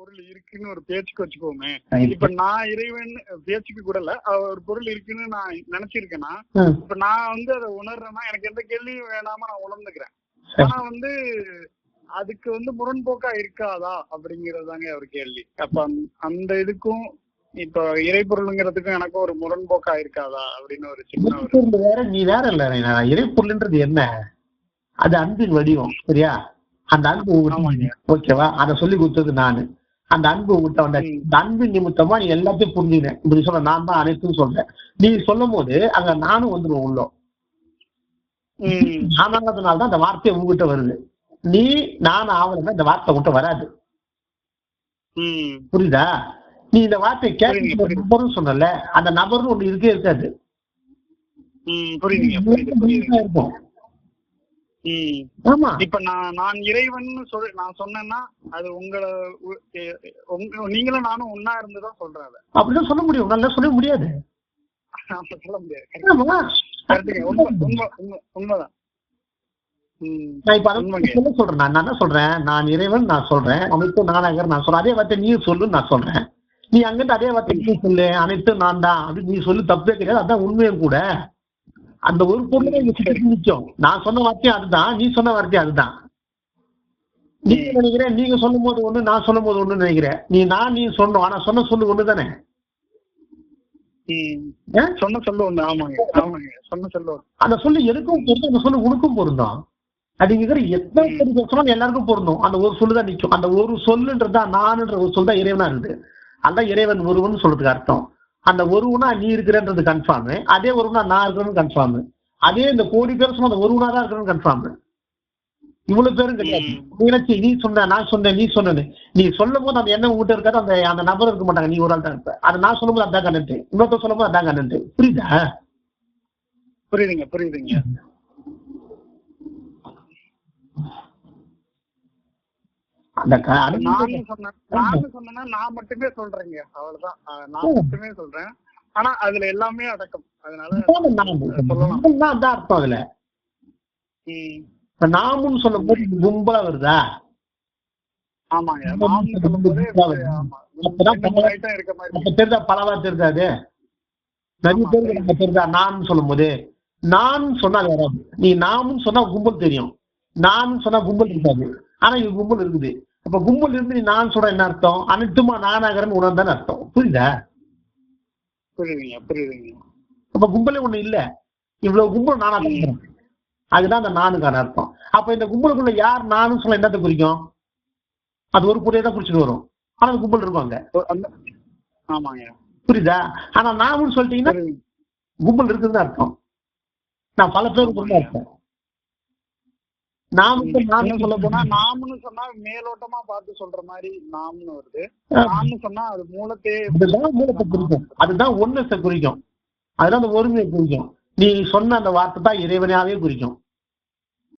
பொருள் இருக்குன்னு ஒரு பேச்சுக்கு வச்சுக்கோமே. இப்ப நான் இறைவன் பேச்சுக்கு கூட இல்ல ஒரு பொருள் இருக்குன்னு நான் நினைச்சிருக்கேன்னா. இப்ப நான் வந்து அதை உணர்றேன்னா எனக்கு எந்த கேள்வியும் வேணாம நான் உணர்ந்துக்கிறேன். ஆனா வந்து அதுக்கு வந்து முரண்போக்கா இருக்காதா அப்படிங்கறதுதாங்க ஒரு கேள்வி அப்ப அந்த- இதுக்கும் இப்ப இறைப்பொருளுங்கிறதுக்கும் எனக்கும் ஒரு முரண்போக்கா இருக்காதா அப்படின்னு ஒரு சின்ன வேற நீ வேற இல்ல. இறைப்பொருள்ன்றது என்ன அது அன்பின் வடிவம் சரியா அந்த அன்பு. ஓகேவா அதை சொல்லி கொடுத்தது நானு அந்த அன்பு உங்ககிட்ட வந்த. அந்த அன்பு நிமித்தமா நீ எல்லாத்தையும் புரிஞ்சுக்கிறேன் இப்படி சொல்ற நான் தான் அனைத்தும் சொல்றேன். நீ சொல்லும் போது அங்க நானும் வந்துருவேன் உள்ள. ம். நானானதுனால தான் அந்த வார்த்தை உங்ககிட்ட வருது. நீ நான் ஆவலன்னா இந்த வார்த்தை உங்ககிட்ட வராது. புரியுதா? நீ இந்த புரியுது, கேட்க. நபர்னு சொன்னல அந்த நபர்னு ஒண்ணு இருக்கே இருக்காது. இருக்கும். ஆமா. இப்ப நான் நான் இறைவன் சொல் நான் சொன்னேன்னா அது உங்களை நீங்களும் நானும் ஒன்னா இருந்துதான் சொல்றேன் அதை. அப்படிதான் சொல்ல முடியும். நல்லா சொல்ல முடியாது. சொல்ல முடியாது. உண்மைதான். நான் இப்ப. சொல்ல சொல்றேன். நான் என்ன சொல்றேன். நான் இறைவன் நான் சொல்றேன். அனைத்து நானாகர் நான் சொல்றேன். அதே வார்த்தை நீ சொல்லு நான் சொல்றேன். நீ அங்கிட்டு அதே வார்த்தை நீ சொல்லு. அனைத்து நான் தான். அப்படின்னு நீ சொல்லு. தப்பே கிடையாது. அதான் உண்மையும் கூட. அந்த ஒரு பொருள் தான் சுத்தி நிச்சயம் நான் சொன்ன வார்த்தையும் அதுதான். நீ சொன்ன வார்த்தையும் அதுதான். நீங்க நினைக்கிறேன் நீங்க சொல்லும் போது ஒண்ணு நான் சொல்லும் போது ஒண்ணு நினைக்கிறேன் நீ நான் நீ சொன்னோம் ஆனா சொன்ன சொல்லு ஒண்ணு தானே? சொன்ன சொல்ல ஒண்ணு. ஆமாங்க. ஆமாங்க. சொன்ன சொல்ல அந்த சொல்லு எனக்கும் பொருந்தும். அந்த சொல்லு உனக்கும் பொருந்தும். அப்படிங்கிற எத்தனை பேர் பேசணும் எல்லாருக்கும் பொருந்தும். அந்த ஒரு சொல்லு தான் நிற்கும் அந்த ஒரு சொல்லுன்றது நானுன்ற ஒரு சொல் தான் இறைவனா அதான் இறைவன் ஒருவன் சொல்றதுக்கு அர்த்தம். அந்த ஒருவனா நீ இருக்கிறன்றது கன்ஃபார்ம் அதே ஒருவனா நான் இருக்கிறேன்னு கன்ஃபார்ம் அதே இந்த கோடி பேர் சொன்ன அந்த ஒருவனா தான் இருக்கிறேன்னு கன்ஃபார்ம் இவ்வளவு பேரும் கிடையாது. நீ நினைச்சு நீ சொன்ன நான் சொன்னேன் நீ சொன்னேன்னு. நீ சொல்லும் போது அந்த எண்ணம் உங்ககிட்ட இருக்காது அந்த அந்த நபர் இருக்க மாட்டாங்க நீ ஒரு ஆள் தான் இருப்ப. அதை நான் சொல்லும் போது அதான் கண்ணு இன்னொருத்தர் சொல்லும் போது அதான் கண்ணு புரியுதா? புரியுதுங்க புரியுதுங்க. அந்த அது- நான் மட்டுமே சொல்றேங்க. அவ்வளவுதான். நான் மட்டுமே சொல்றேன். ஆனா அதுல எல்லாமே அடக்கம். அதனால நாமும் தான் அர்த்தம் அதுல. இப்ப நாமுன்னு சொல்லும் போது கும்பலா வருதா? ஆமாங்க. இருக்க மாதிரி. அப்ப தெரிதா பலவா தெரிதாது நிறைய பேருக்கு நம்ம தெரிதா நான் சொல்லும் போது நான் சொன்னா அது வராது. நீ நாமும் சொன்னா கும்பல் தெரியும். நான் சொன்னா கும்பல் இருக்காது. ஆனா இங்க கும்பல் இருக்குது. அப்ப கும்பல் இருந்து நீ நான் சொல்ற என்ன அர்த்தம்? அனைத்துமா நானாகிறன்னு உணர்ந்தான்னு அர்த்தம். புரியுதா? புரியுதுங்க புரியுதுங்க. அப்ப கும்பலே ஒண்ணு இல்ல. இவ்வளவு கும்பல் நானா அதுதான் அந்த நானுக்கான அர்த்தம். அப்ப இந்த கும்பலுக்குள்ள யார் நானும் சொல்ல என்னத்தை குறிக்கும் அது ஒரு பொருளை தான் குறிச்சுட்டு வரும். ஆனா கும்பல் இருக்கும் அங்க ஆமாங்க. புரியுதா? ஆனா நாமும் சொல்லிட்டீங்கன்னா கும்பல் இருக்குதுன்னு அர்த்தம். நான் பல பேர் கூட நாமும் இன்னும் சொல்ல போனா நாம்னு சொன்னா மேலோட்டமா பார்த்து சொல்ற மாதிரி நாம்னு வருது. நாம்னு சொன்னா அது அதுதான் மூலத்தை குறிக்கும். அதுதான் ஒன்னத்தை குறிக்கும். அதுதான் அந்த ஒருமையை குறிக்கும். நீ சொன்ன அந்த வார்த்தை தான் இறைவனாவே குறிக்கும்.